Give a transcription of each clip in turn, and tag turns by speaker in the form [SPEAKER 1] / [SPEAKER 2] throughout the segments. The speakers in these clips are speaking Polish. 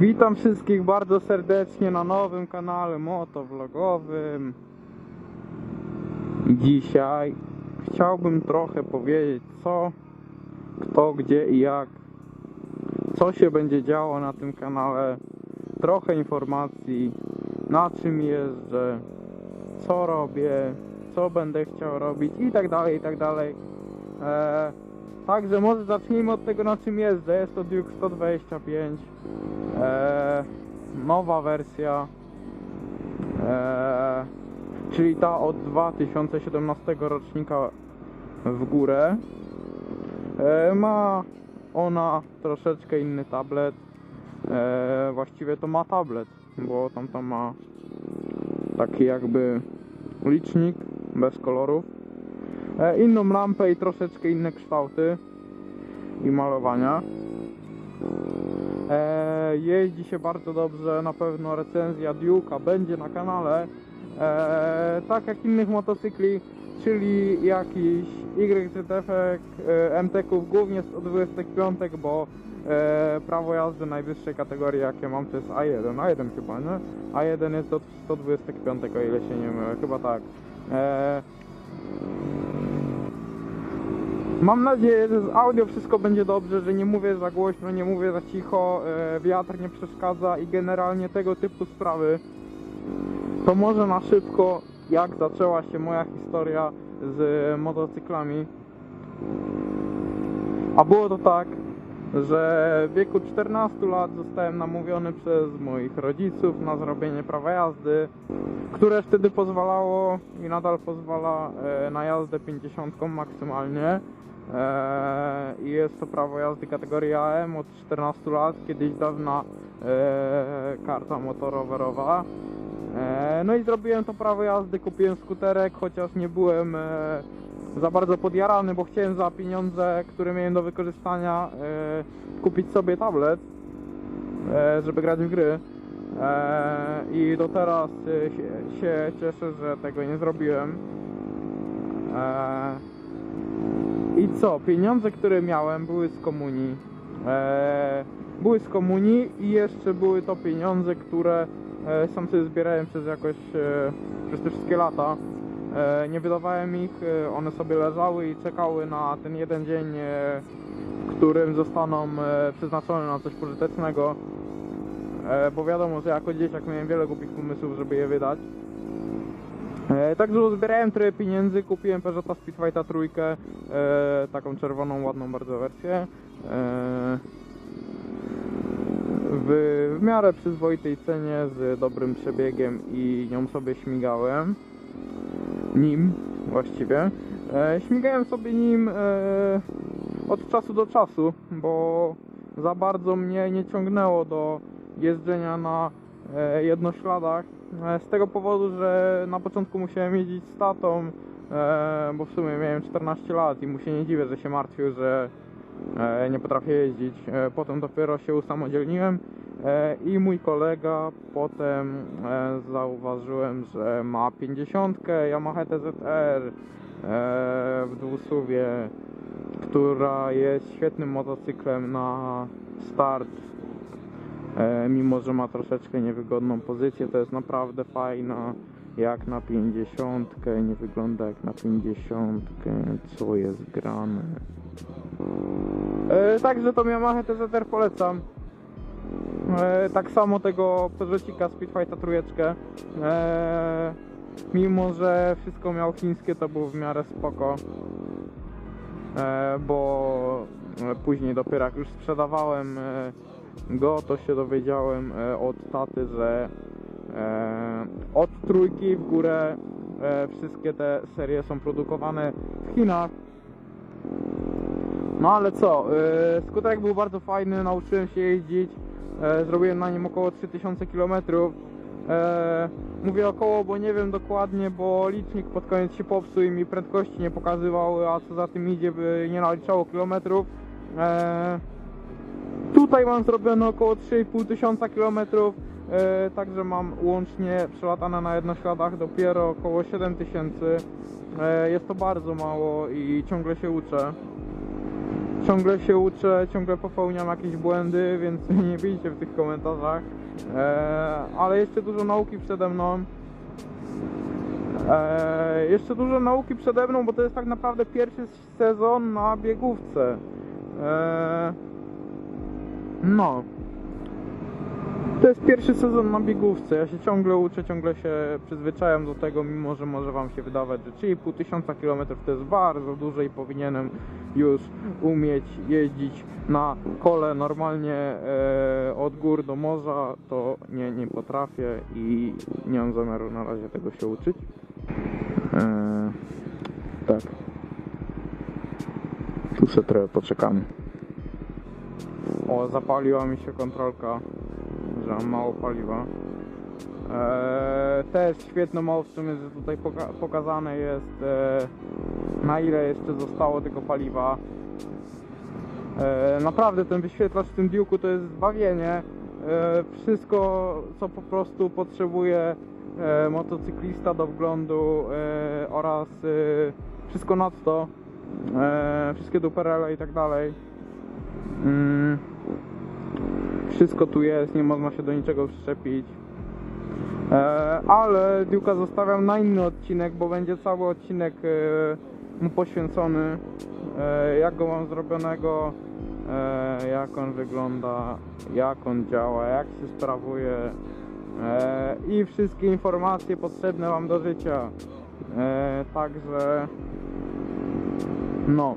[SPEAKER 1] Witam wszystkich bardzo serdecznie na nowym kanale motovlogowym. Dzisiaj chciałbym trochę powiedzieć co, kto, gdzie i jak, co się będzie działo na tym kanale. Trochę informacji, na czym jeżdżę, co robię, co będę chciał robić i tak dalej, i tak dalej. Eee, Także może zacznijmy od tego na czym jeżdżę. Jest to Duke 125. Eee, nowa wersja. Eee, czyli ta od 2017 rocznika w górę. Eee, ma ona troszeczkę inny tablet. Eee, właściwie to ma tablet, bo tamta ma taki jakby licznik bez kolorów. E, inną lampę i troszeczkę inne kształty i malowania. E, jeździ się bardzo dobrze, na pewno recenzja Duke'a będzie na kanale. E, tak jak innych motocykli, czyli jakiś YZF e, MTK-ów, głównie 125, bo e, prawo jazdy najwyższej kategorii jakie mam to jest A1, A1 chyba, nie? A1 jest do 125, o ile się nie mylę, chyba tak. E, Mam nadzieję, że z audio wszystko będzie dobrze, że nie mówię za głośno, nie mówię za cicho, e, wiatr nie przeszkadza i generalnie tego typu sprawy. To może na szybko, jak zaczęła się moja historia z motocyklami. A było to tak, że w wieku 14 lat zostałem namówiony przez moich rodziców na zrobienie prawa jazdy, które wtedy pozwalało i nadal pozwala e, na jazdę 50 maksymalnie. E, I jest to prawo jazdy kategorii AM od 14 lat, kiedyś dawna e, karta motorowerowa. No i zrobiłem to prawo jazdy, kupiłem skuterek, chociaż nie byłem za bardzo podjarany, bo chciałem za pieniądze, które miałem do wykorzystania kupić sobie tablet, żeby grać w gry. E, I do teraz e, się, się cieszę, że tego nie zrobiłem. E, I co? Pieniądze, które miałem, były z komunii. Były z komunii i jeszcze były to pieniądze, które sam sobie zbierałem przez jakoś przez te wszystkie lata. Nie wydawałem ich, one sobie leżały i czekały na ten jeden dzień, w którym zostaną przeznaczone na coś pożytecznego. E, bo wiadomo, że jako dzieciak miałem wiele głupich pomysłów, żeby je wydać. E, także uzbierałem trochę pieniędzy, kupiłem Peugeota Speedfighta trójkę, e, taką czerwoną, ładną bardzo wersję. W, w miarę przyzwoitej cenie, z dobrym przebiegiem i nią sobie śmigałem. Nim właściwie. E, śmigałem sobie nim e, od czasu do czasu, bo za bardzo mnie nie ciągnęło do jeżdżenia na e, jednośladach. E, z tego powodu, że na początku musiałem jeździć z tatą, e, bo w sumie miałem 14 lat i mu się nie dziwię, że się martwił, że nie potrafię jeździć. Potem dopiero się usamodzielniłem i mój kolega potem zauważyłem, że ma 50 Yamaha TZR w dwusuwie, która jest świetnym motocyklem na start. E, mimo, że ma troszeczkę niewygodną pozycję, to jest naprawdę fajna. Jak na 50, nie wygląda jak na 50, co jest grane. E, także to Yamaha TZR polecam. E, tak samo tego Peugeotika Speedfighta trójeczkę. E, mimo, że wszystko miał chińskie, to był w miarę spoko. E, bo e, później dopiero jak już sprzedawałem e, go, to się dowiedziałem e, od taty, że e, od trójki w górę e, wszystkie te serie są produkowane w Chinach. No ale co, skuterek był bardzo fajny, nauczyłem się jeździć, zrobiłem na nim około 3000 km. Mówię około, bo nie wiem dokładnie, bo licznik pod koniec się popsuł i mi prędkości nie pokazywał, a co za tym idzie, by nie naliczało kilometrów. Tutaj mam zrobione około 3,5 tysiąca kilometrów, e, także mam łącznie przelatane na jednośladach dopiero około 7 tysięcy. E, jest to bardzo mało i ciągle się uczę. ciągle się uczę, ciągle popełniam jakieś błędy, więc nie bijcie w tych komentarzach. E, ale jeszcze dużo nauki przede mną. E, jeszcze dużo nauki przede mną, bo to jest tak naprawdę pierwszy sezon na biegówce. E, no. To jest pierwszy sezon na biegówce. Ja się ciągle uczę, ciągle się przyzwyczajam do tego, mimo że może Wam się wydawać, że 3,5 tysiąca kilometrów to jest bardzo dużo i powinienem już umieć jeździć na kole normalnie e, od gór do morza. To nie, nie potrafię i nie mam zamiaru na razie tego się uczyć. E, tak. Tu sobie trochę poczekamy. O, zapaliła mi się kontrolka, że mam mało paliwa. Eee, też świetną opcją jest, że tutaj poka pokazane jest e, na ile jeszcze zostało tego paliwa. E, naprawdę ten wyświetlacz w tym Duke'u to jest zbawienie. E, wszystko co po prostu potrzebuje e, motocyklista do wglądu e, oraz e, wszystko nadto, e, wszystkie duperele i tak dalej. Mm. Wszystko tu jest, nie można się do niczego przyczepić. E, ale Duke'a zostawiam na inny odcinek, bo będzie cały odcinek e, mu poświęcony. E, jak go mam zrobionego, jak on wygląda, jak on działa, jak się sprawuje i wszystkie informacje potrzebne Wam do życia. Także no,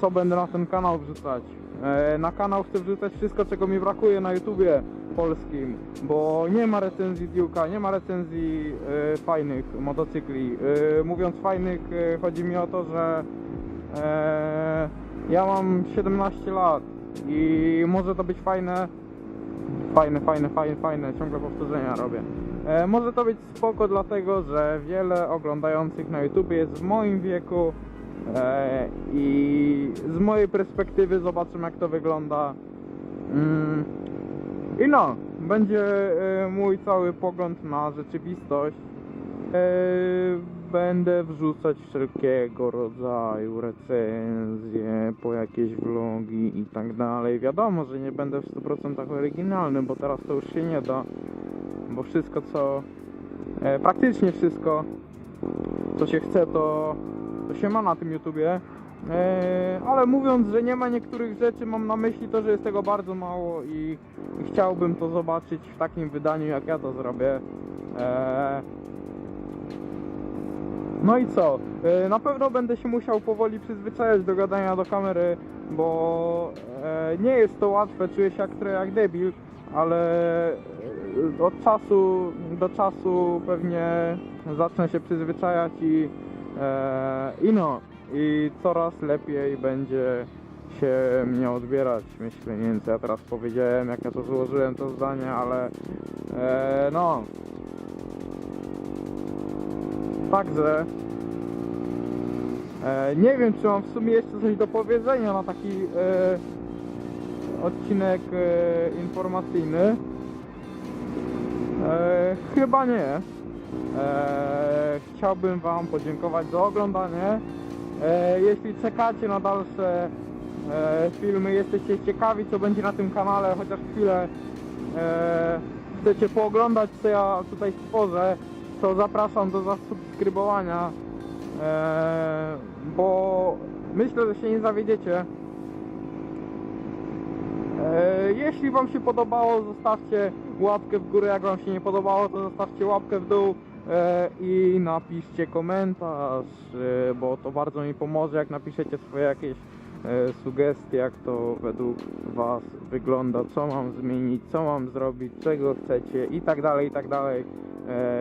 [SPEAKER 1] co będę na ten kanał wrzucać? E, na kanał chcę wrzucać wszystko, czego mi brakuje na YouTubie polskim, bo nie ma recenzji Duke'a, nie ma recenzji e, fajnych motocykli. E, mówiąc fajnych, chodzi mi o to, że ja mam 17 lat i może to być fajne, fajne, fajne, fajne, fajne, ciągle powtórzenia robię. Może to być spoko dlatego, że wiele oglądających na YouTube jest w moim wieku i z mojej perspektywy zobaczymy jak to wygląda. Mm. I no, będzie e, mój cały pogląd na rzeczywistość. E, Będę wrzucać wszelkiego rodzaju recenzje, po jakieś vlogi i tak dalej. Wiadomo, że nie będę w 100% oryginalny, bo teraz to już się nie da. Bo wszystko co, e, praktycznie wszystko co się chce to, to się ma na tym YouTubie. E, ale mówiąc, że nie ma niektórych rzeczy, mam na myśli to, że jest tego bardzo mało i, chciałbym to zobaczyć w takim wydaniu, jak ja to zrobię. E, no i co? E, Na pewno będę się musiał powoli przyzwyczajać do gadania do kamery, bo nie jest to łatwe, czuję się jak jak debil, ale od czasu do czasu pewnie zacznę się przyzwyczajać i, i no, i coraz lepiej będzie się mnie odbierać, myślę, nie wiem ja teraz powiedziałem, jak ja to złożyłem to zdanie, ale e, no, Także e, nie wiem, czy mam w sumie jeszcze coś do powiedzenia na taki e, odcinek e, informacyjny. E, chyba nie. E, chciałbym Wam podziękować za oglądanie. E, jeśli czekacie na dalsze e, filmy, jesteście ciekawi co będzie na tym kanale, chociaż chwilę e, chcecie pooglądać co ja tutaj stworzę, to zapraszam do zasubskrybowania, e, bo myślę, że się nie zawiedziecie. E, jeśli Wam się podobało, zostawcie łapkę w górę, jak Wam się nie podobało, to zostawcie łapkę w dół e, i napiszcie komentarz, e, bo to bardzo mi pomoże, jak napiszecie swoje jakieś e, sugestie, jak to według Was wygląda, co mam zmienić, co mam zrobić, czego chcecie i tak dalej, i tak dalej.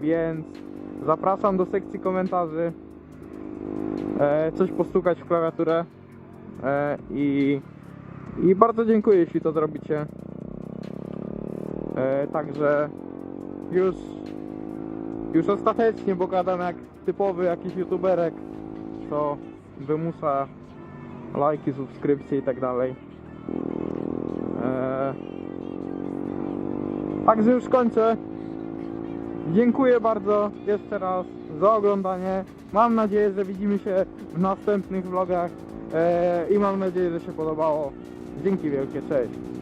[SPEAKER 1] Więc zapraszam do sekcji komentarzy. Coś postukać w klawiaturę. I, I bardzo dziękuję, jeśli to zrobicie. E, także już, już ostatecznie, bo gadam jak typowy jakiś youtuberek, co wymusza lajki, subskrypcje i tak dalej. E, także już kończę. Dziękuję bardzo jeszcze raz za oglądanie. Mam nadzieję, że widzimy się w następnych vlogach. e, i mam nadzieję, że się podobało. Dzięki wielkie, cześć.